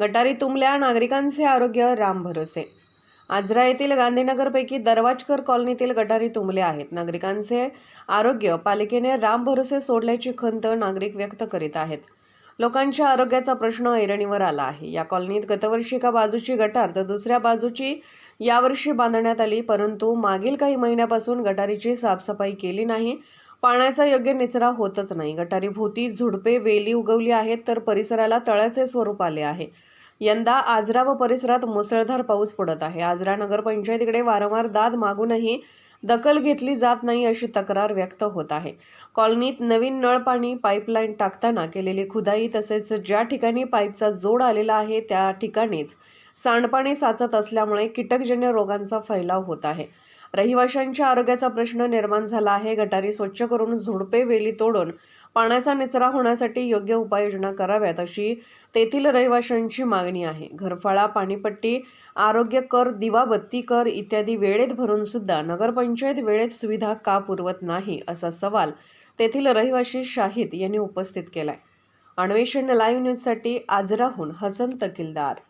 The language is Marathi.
गटारी तुंबल्या नागरिकांचे आरोग्य राम भरोसे. आजरा येथील गांधीनगरपैकी दरवाजकर कॉलनीतील गटारी तुंबले आहेत. नागरिकांचे आरोग्य पालिकेने राम भरोसे सोडल्याची खंत नागरिक व्यक्त करीत आहेत. लोकांच्या आरोग्याचा प्रश्न ऐरणीवर आला आहे. या कॉलनीत गतवर्षी एका बाजूची गटार तर दुसऱ्या बाजूची यावर्षी बांधण्यात आली परंतु मागील काही महिन्यापासून गटारीची साफसफाई केली नाही. पाण्याचा योग्य निचरा होतच नाही. गटारी भोवती झुडपे वेली उगवली आहेत तर परिसराला तळ्याचे स्वरूप आले आहे. यंदा आजरा व परिसरात मुसळधार पाऊस पडत आहे. आजरा नगरपंचायतीकडे वारंवार दाद मागूनही दखल घेतली जात नाही अशी तक्रार व्यक्त होत आहे. कॉलनीत नवीन नळ पाणी पाईपलाईन टाकताना केलेली खुदाई तसेच ज्या ठिकाणी पाईपचा जोड आलेला आहे त्या ठिकाणीच सांडपाणी साचत असल्यामुळे कीटकजन्य रोगांचा फैलाव होत आहे. रहिवाशांच्या आरोग्याचा प्रश्न निर्माण झाला आहे. गटारी स्वच्छ करून झुडपे वेली तोडून पाण्याचा निचरा होण्यासाठी योग्य उपाययोजना कराव्यात अशी तेथील रहिवाशांची मागणी आहे. घरफाळा पाणीपट्टी आरोग्य कर दिवा बत्ती कर इत्यादी वेळेत भरून सुद्धा नगरपंचायत वेळेत सुविधा का पुरवत नाही असा सवाल तेथील रहिवाशी शाहिद यांनी उपस्थित केलाय. अन्वेषण लाईव्ह न्यूजसाठी आजराहून हसन तकिलदार